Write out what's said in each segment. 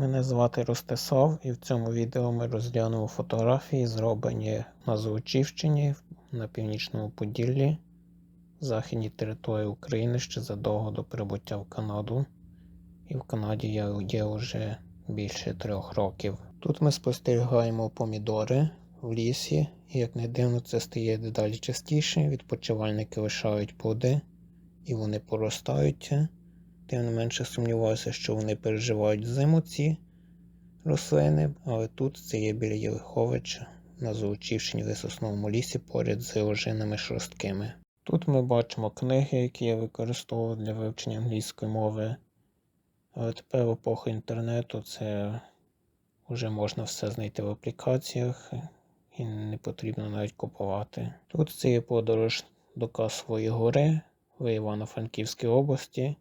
Мене звати Ростислав, і в цьому відео ми розглянемо фотографії, зроблені на Золочівщині на північному Поділлі, західній території України ще задовго до прибуття в Канаду. І в Канаді я є вже більше трьох років. Тут ми спостерігаємо помідори в лісі, і як не дивно, це стає дедалі частіше. Відпочивальники лишають плоди і вони поростають. Тим не менше сумніваюся, що вони переживають зиму ці рослини, але тут це є біля Єлиховича на Золочівщині в сосновому лісі поряд з ожинами шорсткими. Тут ми бачимо книги, які я використовував для вивчення англійської мови. Але тепер в епоху інтернету це вже можна все знайти в аплікаціях і не потрібно навіть купувати. Тут це є подорож до Касової гори в Івано-Франківській області.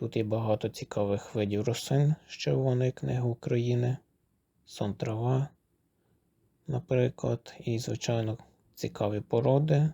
Тут є багато цікавих видів рослин з Червоної книги України, сон трава, наприклад, і, звичайно, цікаві породи.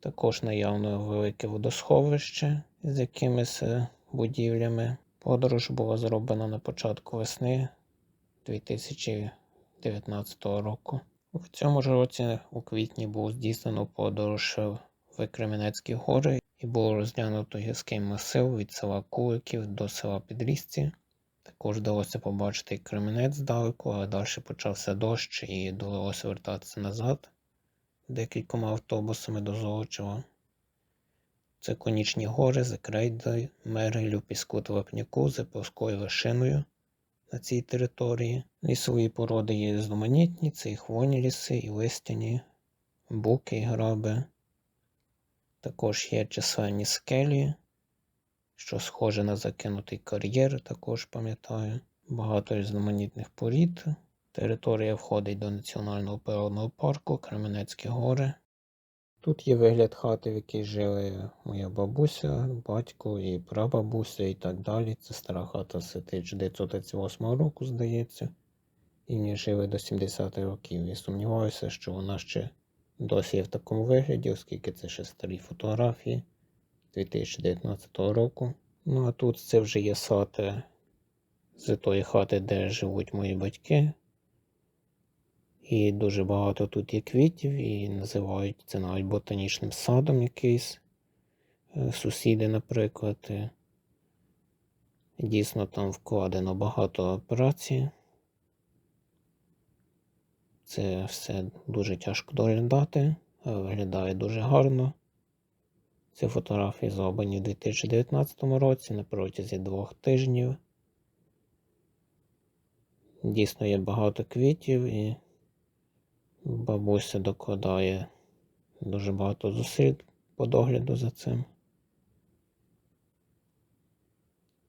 Також наявно велике водосховище з якимись е, будівлями. Подорож була зроблена на початку весни 2019 року. В цьому ж році у квітні було здійснено подорож в Кременецькі гори і було розглянуто гірський масив від села Куликів до села Підрізці. Також вдалося побачити і Кременець здалеку, але далі почався дощ і довелося вертатися назад декількома автобусами до Золочева. Це конічні гори з Крейдою, Мерелю, Піску та Вапняку з плоскою вершиною на цій території. Лісові породи є різноманітні, це і хвойні ліси, і листяні, буки, і граби. Також є численні скелі, що схоже на закинутий кар'єр, також пам'ятаю. Багато різноманітних порід. Територія входить до Національного природного парку Кременецькі гори. Тут є вигляд хати, в якій жили моя бабуся, батько і прабабуся і так далі. Це стара хата з 1938 року, здається, і в ній до 70-х років. І сумніваюся, що вона ще досі є в такому вигляді, оскільки це ще старі фотографії 2019 року. Ну а тут це вже є сад з тої хати, де живуть мої батьки. І дуже багато тут є квітів, і називають це навіть ботанічним садом якийсь. Е, Сусіди, наприклад. Дійсно, там вкладено багато праці. Це все дуже тяжко доглядати, виглядає дуже гарно. Ці фотографії зроблені у 2019 році на протязі двох тижнів. Дійсно є багато квітів і бабуся докладає дуже багато зусиль по догляду за цим.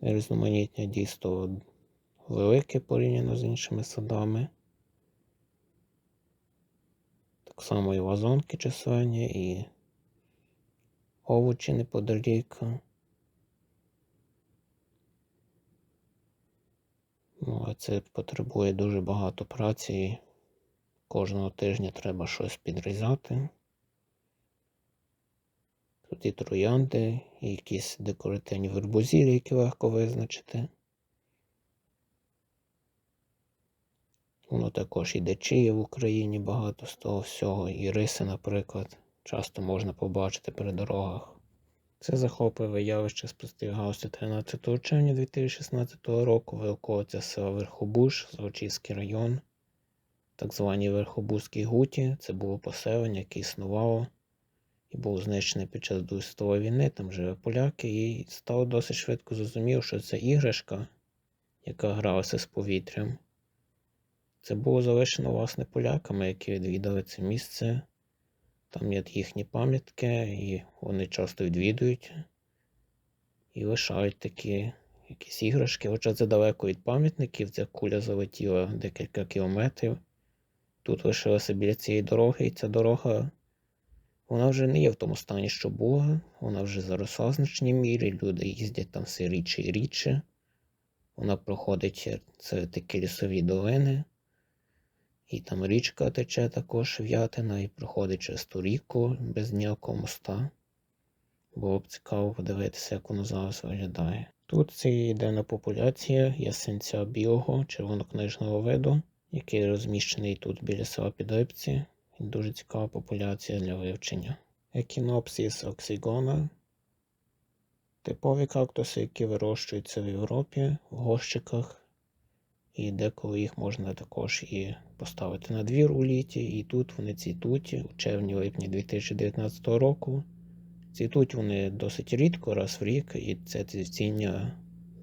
Різноманіття дійсно велике порівняно з іншими садами. Так само і вазонки численні, і овочі неподалік. Ну, а це потребує дуже багато праці. Кожного тижня треба щось підрізати. Тут і троянди, і якісь декоративні вербузілі, які легко визначити. Воно також і дечіє в Україні багато з того всього, і риси, наприклад, часто можна побачити при дорогах. Це захопливе явище спостерігалося 13 червня 2016 року в села Верхобуш, Золочівський район, так званій Верхобузькій гуті. Це було поселення, яке існувало і був знищений під час Другої світової війни, там живе поляки, і стало досить швидко зрозуміло, що це іграшка, яка гралася з повітрям. Це було залишено, власне, поляками, які відвідали це місце. Там є їхні пам'ятки, і вони часто відвідують і лишають такі якісь іграшки. Хоча це далеко від пам'ятників, ця куля залетіла декілька кілометрів. Тут лишилася біля цієї дороги, і ця дорога вона вже не є в тому стані, що була. Вона вже заросла в значній мірі. Люди їздять там все рідше і рідше. Вона проходить це такі лісові долини. І там річка тече також в'ятина і проходить через ту ріку без ніякого моста. Було б цікаво подивитися, як воно зараз виглядає. Тут це єдина популяція ясенця білого червонокнижного виду, який розміщений тут біля села Підрибці. Дуже цікава популяція для вивчення. Echinopsis oxygona Типові кактуси, які вирощуються в Європі в горщиках, і деколи їх можна також і поставити на двір у літі. І тут вони цвітуть у червні-липні 2019 року. Цвітуть вони досить рідко, раз в рік, і це цвітіння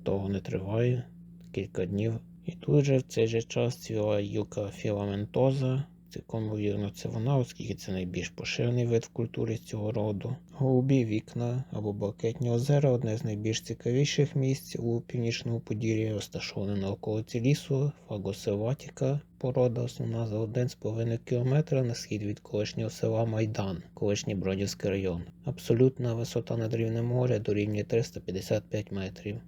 довго не триває, кілька днів. І тут же в цей же час цвіла юка філаментоза. Цілком ймовірно, це вона, оскільки це найбільш поширений вид в культурі цього роду. Голубі вікна або блакитні озера одне з найбільш цікавіших місць у північному Поділлі, розташоване на околиці лісу, Фагосилватіка, порода основна за 1,5 км на схід від колишнього села Майдан, колишній Бродівський район. Абсолютна висота над рівнем моря дорівнює 355 метрів.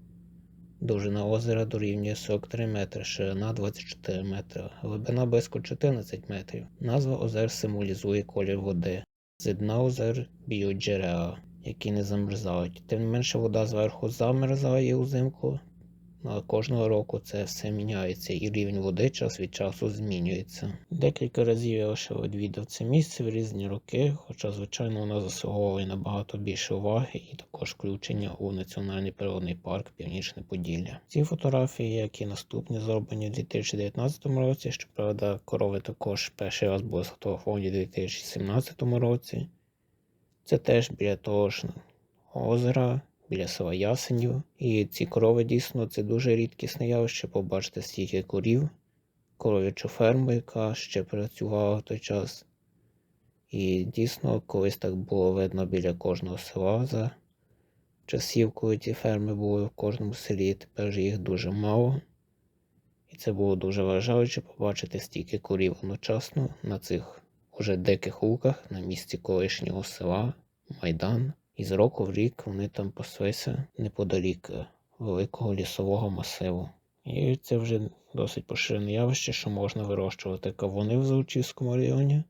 Довжина озера дорівнює 43 метри, ширина 24 метри, глибина близько 14 метрів. Назва озер символізує колір води. З дна озер б'ють джерела, які не замерзають. Тим не менше вода зверху замерзає узимку, кожного року це все міняється і рівень води час від часу змінюється. Декілька разів я лише відвідав це місце в різні роки, хоча, звичайно, воно заслуговує набагато більше уваги і також включення у Національний природний парк Північне Поділля. Ці фотографії, як і наступні, зроблені у 2019 році. Щоправда, корови також перший раз були сфотографовані у 2017 році. Це теж біля того ж озера біля села Ясенів. І ці корови дійсно це дуже рідкісне явище. Побачити стільки корів, коров'ячу ферму, яка ще працювала в той час. І дійсно колись так було видно біля кожного села за часів, коли ті ферми були в кожному селі, тепер же їх дуже мало. І це було дуже вражаюче побачити стільки корів одночасно на цих уже диких луках на місці колишнього села Майдан. І з року в рік вони там паслися неподалік е, великого лісового масиву. І це вже досить поширене явище, що можна вирощувати кавуни в Золочівському районі.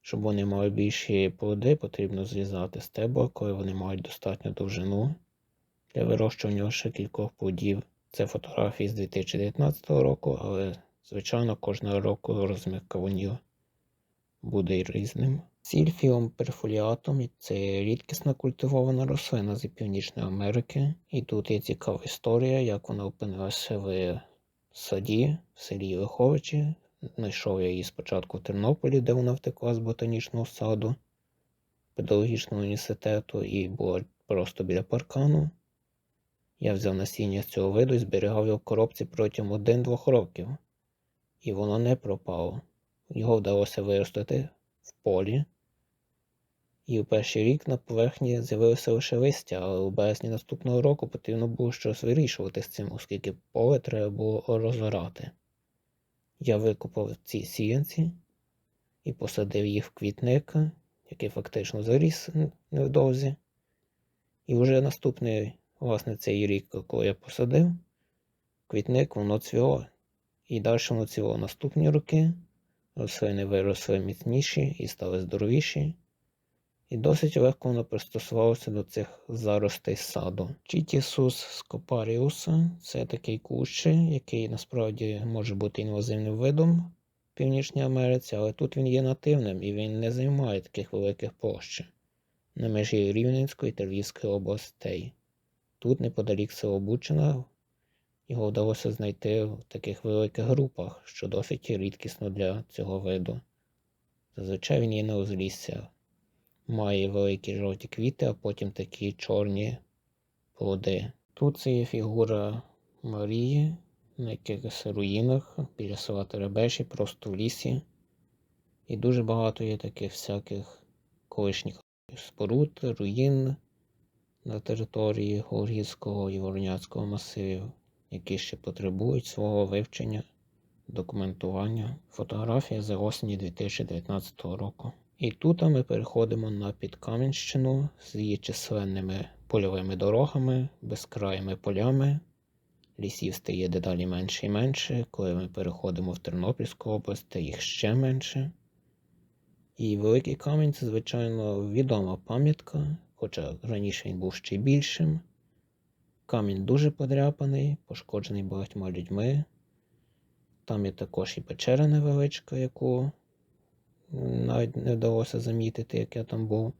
Щоб вони мали більші плоди, потрібно зрізати стебла, коли вони мають достатню довжину для вирощування ще кількох плодів. Це фотографії з 2019 року, але, звичайно, кожного року розмір кавунів буде різним. Сільфіум перфоліатум це рідкісна культивована рослина з Північної Америки. І тут є цікава історія, як вона опинилася в саді, в селі Лиховичі. Знайшов я її спочатку в Тернополі, де вона втекла з ботанічного саду педагогічного університету і була просто біля паркану. Я взяв насіння з цього виду і зберігав його в коробці протягом 1-2 років. І воно не пропало. Його вдалося виростити в полі. І в перший рік на поверхні з'явилося лише листя, але у березні наступного року потрібно було щось вирішувати з цим, оскільки поле треба було розорати. Я викопав ці сіянці і посадив їх в квітник, який фактично заріс невдовзі. І вже наступний, власне, цей рік, коли я посадив, квітник воно цвіло. І далі воно цвіло наступні роки. Рослини виросли міцніші і стали здоровіші і досить легко воно пристосувалося до цих заростей саду. Чітісус скопаріуса це такий кущ, який насправді може бути інвазивним видом в Північній Америці, але тут він є нативним і він не займає таких великих площ на межі Рівненської та Львівської областей. Тут, неподалік село Бучина, його вдалося знайти в таких великих групах, що досить рідкісно для цього виду. Зазвичай він є на узлісся має великі жовті квіти, а потім такі чорні плоди. Тут це є фігура Марії на якихось руїнах біля села Теребеші, просто в лісі. І дуже багато є таких всяких колишніх споруд, руїн на території Голгівського і Вороняцького масивів, які ще потребують свого вивчення, документування. Фотографія за осені 2019 року. І тут ми переходимо на Підкам'янщину з її численними польовими дорогами, безкраїми полями. Лісів стає дедалі менше і менше, коли ми переходимо в Тернопільську область, то їх ще менше. І Великий Камінь це, звичайно, відома пам'ятка, хоча раніше він був ще більшим. Камінь дуже подряпаний, пошкоджений багатьма людьми. Там є також і печера невеличка, яку навіть не вдалося замітити, як я там був.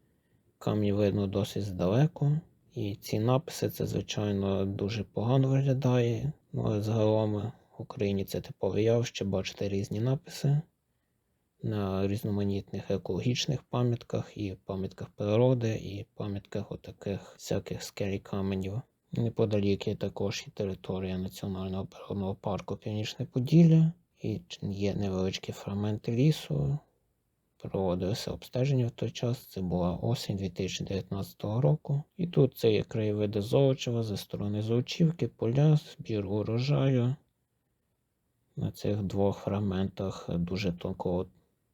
Камінь видно досить здалеку. І ці написи це, звичайно, дуже погано виглядає. Ну, але загалом в Україні це типове явище, бачите різні написи на різноманітних екологічних пам'ятках, і пам'ятках природи, і пам'ятках отаких всяких скелі каменів. Неподалік є також і територія Національного природного парку Північне Поділля, і є невеличкі фрагменти лісу. Проводилося обстеження в той час, це була осінь 2019 року. І тут це є краєвиди Золочева зі сторони Золочівки, поля, збір урожаю. На цих двох фрагментах дуже тонкого,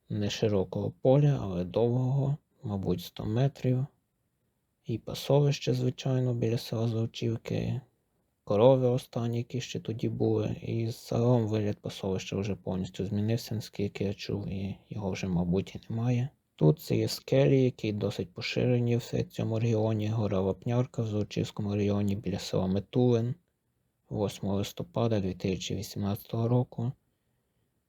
не широкого поля, але довгого, мабуть, 100 метрів. І пасовище, звичайно, біля села Золочівки, корови останні, які ще тоді були. І загалом вигляд пасовища вже повністю змінився, наскільки я чув, і його вже, мабуть, і немає. Тут це є скелі, які досить поширені в цьому регіоні. Гора Вапнярка в Золочівському районі біля села Метулин 8 листопада 2018 року.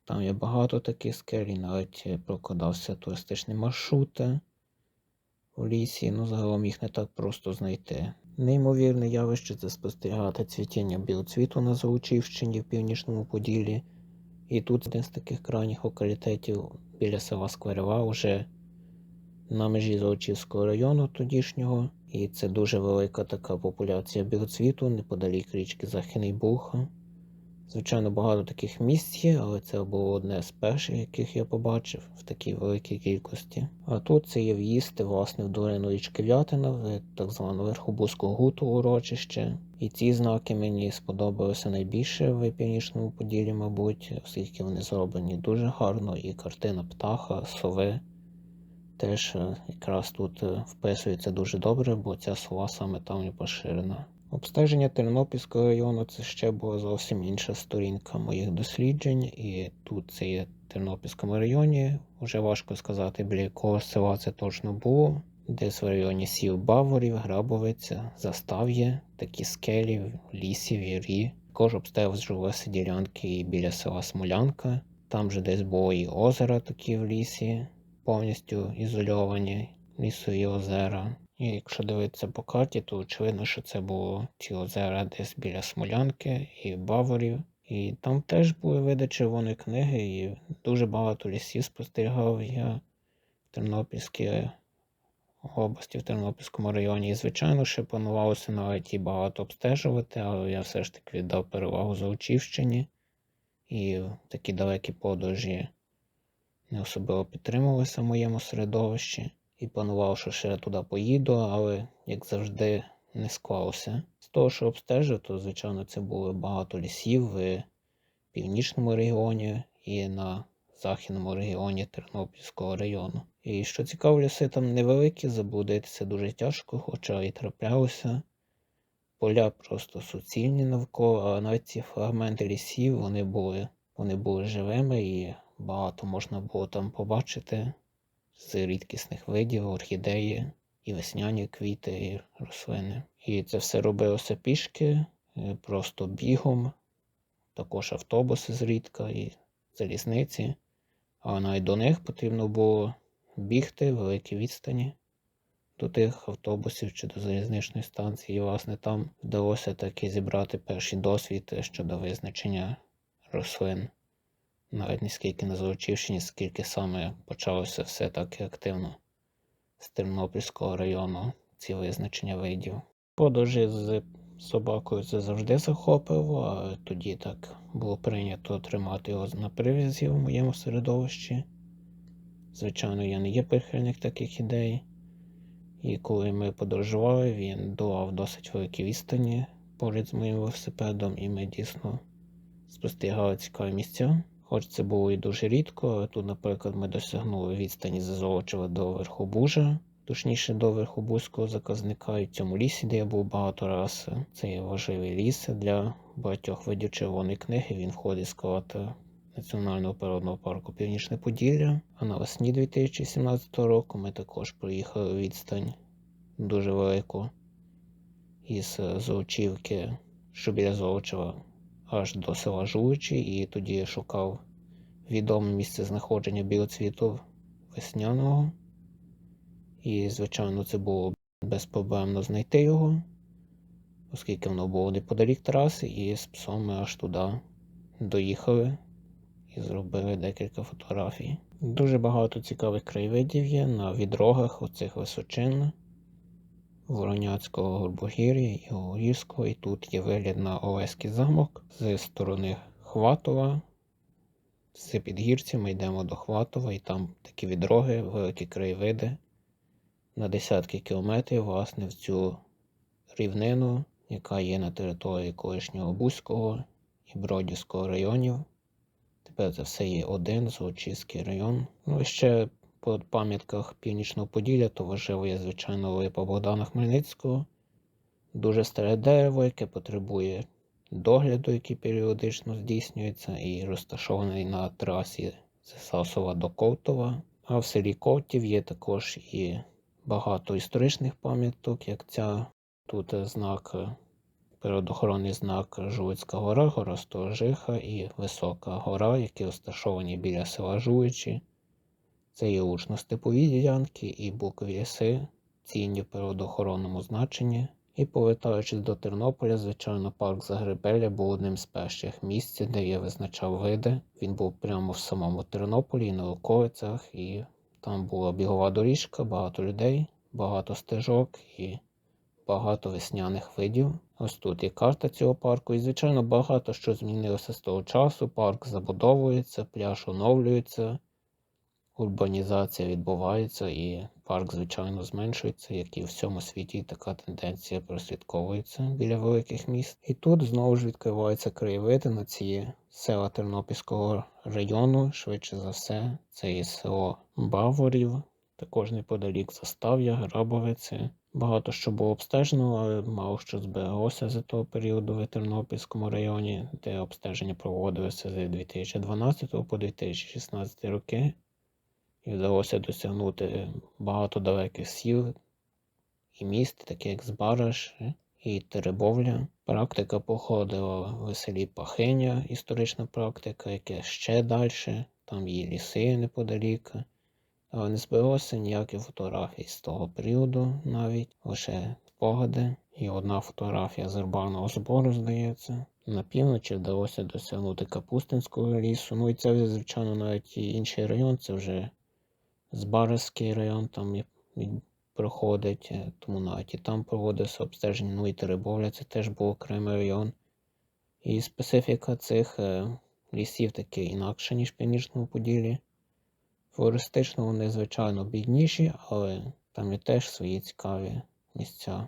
Там є багато таких скель, і навіть е, прокладався туристичний маршрут е, у лісі, ну загалом їх не так просто знайти. Неймовірне явище це спостерігати цвітіння білоцвіту на Золочівщині в північному Поділлі. І тут один з таких крайніх локалітетів біля села Скверева вже на межі Золочівського району тодішнього. І це дуже велика така популяція білоцвіту неподалік річки Західний Буг. Звичайно, багато таких місць є, але це було одне з перших, яких я побачив в такій великій кількості. А тут це є в'їзд власне в долину річки Вятина, в так звану Верхобузьку гуту урочище. І ці знаки мені сподобалися найбільше в північному поділі, мабуть, оскільки вони зроблені дуже гарно, і картина птаха, сови теж якраз тут е, вписується дуже добре, бо ця сова саме там і поширена. Обстеження Тернопільського району це ще була зовсім інша сторінка моїх досліджень, і тут це є в Тернопільському районі. Уже важко сказати, біля якого села це точно було. Десь в районі сіл Баворів, Грабовиця, Застав'я, такі скелі, лісів, вірі. Також обстежувалися ділянки і біля села Смолянка. Там же десь було і озера такі в лісі, повністю ізольовані лісові озера. І якщо дивитися по карті, то очевидно, що це було ці озера десь біля Смолянки і Баворів. І там теж були види червоної книги, і дуже багато лісів спостерігав я в Тернопільській області, в Тернопільському районі. І, звичайно, ще планувалося навіть і багато обстежувати, але я все ж таки віддав перевагу Золочівщині. І такі далекі подорожі не особливо підтримувалися в моєму середовищі і планував, що ще туди поїду, але, як завжди, не склалося. З того, що обстежив, то, звичайно, це було багато лісів в північному регіоні і на західному регіоні Тернопільського району. І що цікаво, ліси там невеликі, заблудитися дуже тяжко, хоча і траплялося. Поля просто суцільні навколо, а навіть ці фрагменти лісів вони були, вони були живими і багато можна було там побачити з рідкісних видів, орхідеї і весняні квіти і рослини. І це все робилося пішки, е, просто бігом, також автобуси зрідка і залізниці. А навіть до них потрібно було бігти великі відстані до тих автобусів чи до залізничної станції. І, власне, там вдалося таки зібрати перший досвід щодо визначення рослин навіть не скільки на Золочівщині, скільки саме почалося все так активно з Тернопільського району, ці визначення видів. Подорожі з собакою це завжди захопило, а тоді так було прийнято тримати його на прив'язі в моєму середовищі. Звичайно, я не є прихильник таких ідей. І коли ми подорожували, він долав досить великі відстані поряд з моїм велосипедом, і ми дійсно спостерігали цікаві місця. Хоч це було і дуже рідко. Тут, наприклад, ми досягнули відстані Золочева до Верхобужа, точніше до Верхобузького заказника. І в цьому лісі, де я був багато раз, це є важливий ліс для багатьох видів червоної книги. Він входить склад Національного природного парку Північне Поділля. А навесні 2017 року ми також проїхали відстань дуже велику із Золочівки, що біля Золочева, аж до села Жуличі, і тоді шукав відоме місце знаходження білоцвіту весняного. І, звичайно, це було безпроблемно знайти його, оскільки воно було неподалік траси, і з псом ми аж туди доїхали і зробили декілька фотографій. Дуже багато цікавих краєвидів є на відрогах оцих височин Вороняцького Горбогір'я і Гогірського. І тут є вигляд на Олеський замок з сторони Хватова. З підгірці ми йдемо до Хватова, і там такі відроги, великі краєвиди на десятки кілометрів, власне, в цю рівнину, яка є на території колишнього Бузького і Бродівського районів. Тепер це все є один Золочівський район. Ну і ще по пам'ятках Північного Поділля, то важливо є, звичайно, липа Богдана Хмельницького. Дуже старе дерево, яке потребує догляду, який періодично здійснюється, і розташований на трасі з Сасова до Ковтова. А в селі Ковтів є також і багато історичних пам'яток, як ця. Тут знак, природоохоронний знак Жулицька гора, гора Сторожиха і Висока гора, які розташовані біля села Жуличі. Це є учно-степові ділянки і букові ліси, цінні в природоохоронному значенні. І повертаючись до Тернополя, звичайно, парк Загребеля був одним з перших місць, де я визначав види. Він був прямо в самому Тернополі, на околицях, і там була бігова доріжка, багато людей, багато стежок і багато весняних видів. Ось тут є карта цього парку, і, звичайно, багато що змінилося з того часу. Парк забудовується, пляж оновлюється, урбанізація відбувається, і парк, звичайно, зменшується, як і в всьому світі така тенденція прослідковується біля великих міст. І тут знову ж відкриваються краєвиди на ці села Тернопільського району, швидше за все, це і село Баворів, також неподалік Застав'я, Грабовиці. Багато що було обстежено, але мало що збереглося за того періоду в Тернопільському районі, де обстеження проводилося з 2012 по 2016 роки. І вдалося досягнути багато далеких сіл і міст, такі як Збараж і Теребовля. Практика походила в селі Пахиня, історична практика, яке ще далі, там є ліси неподалік. Але не збереглося ніякі фотографії з того періоду навіть, лише спогади. І одна фотографія з рибарного збору, здається. На півночі вдалося досягнути Капустинського лісу. Ну і це, звичайно, навіть і інший район, це вже Збаразький район там проходить, е, тому навіть і там проводиться обстеження. Ну і Теребовля це теж був окремий район. І специфіка цих е, лісів таки інакша, ніж в Північному Поділі. Флористично вони, звичайно, бідніші, але там є теж свої цікаві місця.